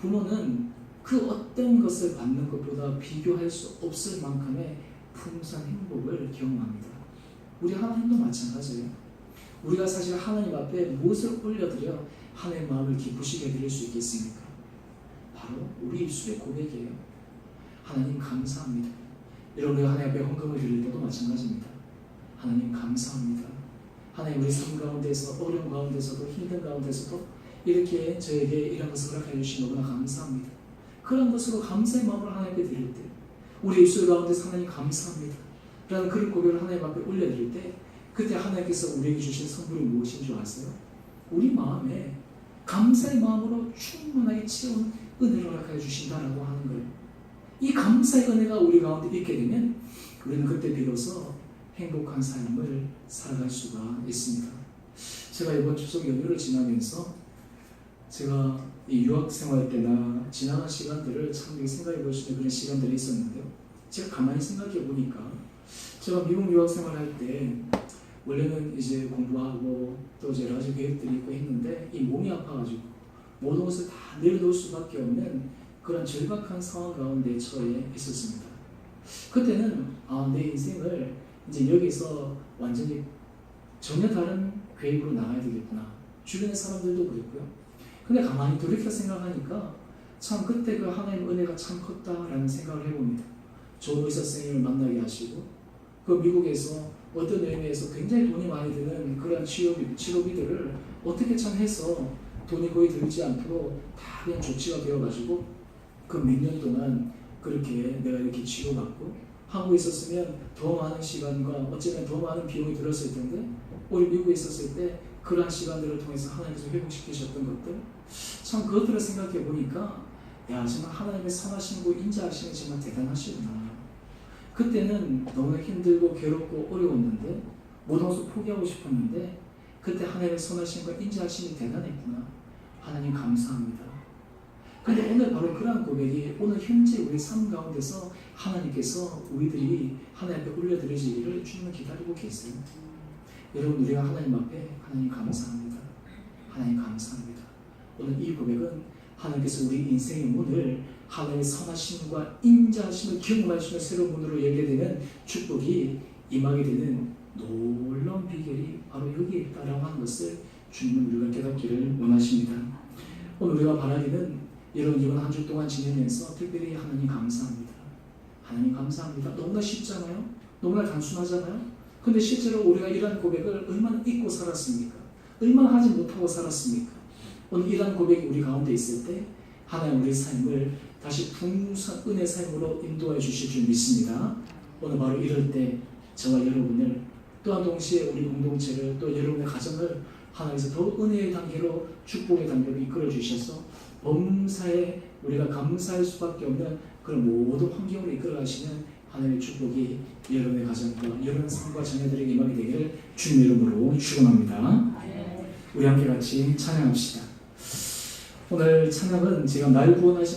부모는 그 어떤 것을 받는 것보다 비교할 수 없을 만큼의 풍성한 행복을 경험합니다. 우리 하나님도 마찬가지예요. 우리가 사실 하나님 앞에 무엇을 올려드려 하나님의 마음을 기쁘시게 드릴 수 있겠습니까? 바로 우리 입술의 고백이에요. 하나님 감사합니다. 여러분 우리가 하나님 앞에 헌금을 드릴 때도 마찬가지입니다. 하나님 감사합니다. 하나님 우리 삶 가운데서 어려운 가운데서도 힘든 가운데서도 이렇게 저에게 이런 것을 허락해 주신 너무나 감사합니다. 그런 것으로 감사의 마음을 하나님께 드릴 때 우리 입술 가운데서 하나님 감사합니다. 라는 그런 고백을 하나님 앞에 올려드릴 때 그때 하나님께서 우리에게 주신 선물이 무엇인 줄 아세요? 우리 마음에 감사의 마음으로 충분하게 채우는 은혜를 허락해 주신다라고 하는 거예요. 이 감사의 은혜가 우리 가운데 있게 되면 우리는 그때 비로소 행복한 삶을 살아갈 수가 있습니다. 제가 이번 추석 연휴를 지나면서 제가 이 유학 생활 때나 지나간 시간들을 참 생각해 볼 수 있는 그런 시간들이 있었는데요. 제가 가만히 생각해 보니까 제가 미국 유학 생활할 때 원래는 이제 공부하고 또 이제 가지 계획들이 있고 했는데 이 몸이 아파가지고 모든 것을 다 내려놓을 수밖에 없는 그런 절박한 상황 가운데 처해 있었습니다. 그때는 아, 내 인생을 이제 여기서 완전히 전혀 다른 계획으로 나가야 되겠구나. 주변의 사람들도 그랬고요. 근데 가만히 돌이켜 생각하니까 참 그때 그 하나님 은혜가 참 컸다라는 생각을 해봅니다. 좋은 의사 선생님을 만나게 하시고 그 미국에서 어떤 의미에서 굉장히 돈이 많이 드는 그런 치료비, 치료비들을 어떻게 참 해서 돈이 거의 들지 않도록 다 그냥 조치가 되어가지고 그 몇 년 동안 그렇게 내가 이렇게 치료받고 한국에 있었으면 더 많은 시간과 어쩌면 더 많은 비용이 들었을 텐데 우리 미국에 있었을 때 그러한 시간들을 통해서 하나님께서 회복시키셨던 것들. 참 그것들을 생각해 보니까 야 정말 하나님의 선하심고 인자하심이 정말 대단하시구나. 그때는 너무나 힘들고 괴롭고 어려웠는데 모든 것을 포기하고 싶었는데 그때 하나님의 선하심과 인자하심이 대단했구나. 하나님 감사합니다. 근데 오늘 바로 그러한 고백이 오늘 현재 우리 삶 가운데서 하나님께서 우리들이 하나님 앞에 올려드리기를 주님을 기다리고 계세요. 여러분 우리가 하나님 앞에 하나님 감사합니다. 하나님 감사합니다. 오늘 이 고백은 하나님께서 우리 인생의 문을 하나님의 선하심과 인자하심을 있는 새로운 문으로 열게 되는 축복이 임하게 되는 놀라운 비결이 바로 여기에 있다라고 하는 것을 주님은 우리가 깨닫기를 원하십니다. 오늘 우리가 바라기는 여러분 이번 한 주 동안 지내면서 특별히 하나님 감사합니다. 하나님 감사합니다. 너무나 쉽잖아요. 너무나 단순하잖아요. 근데 실제로 우리가 이런 고백을 얼마나 잊고 살았습니까? 얼마나 하지 못하고 살았습니까? 오늘 이런 고백이 우리 가운데 있을 때 하나님 우리 삶을 다시 풍성한 은혜 삶으로 인도해 주실 줄 믿습니다. 오늘 바로 이럴 때 저와 여러분을 또한 동시에 우리 공동체를 또 여러분의 가정을 하나님께서 더 은혜의 단계로 축복의 단계로 이끌어 주셔서 범사에 우리가 감사할 수밖에 없는 그런 모든 환경으로 이끌어 가시는 하나님의 축복이 여러분의 가정과 여러분 삶과 자녀들에게 임하게 되기를 주님 이름으로 축원합니다. 우리 함께 같이 찬양합시다. 오늘 찬양은 제가 날 구원하신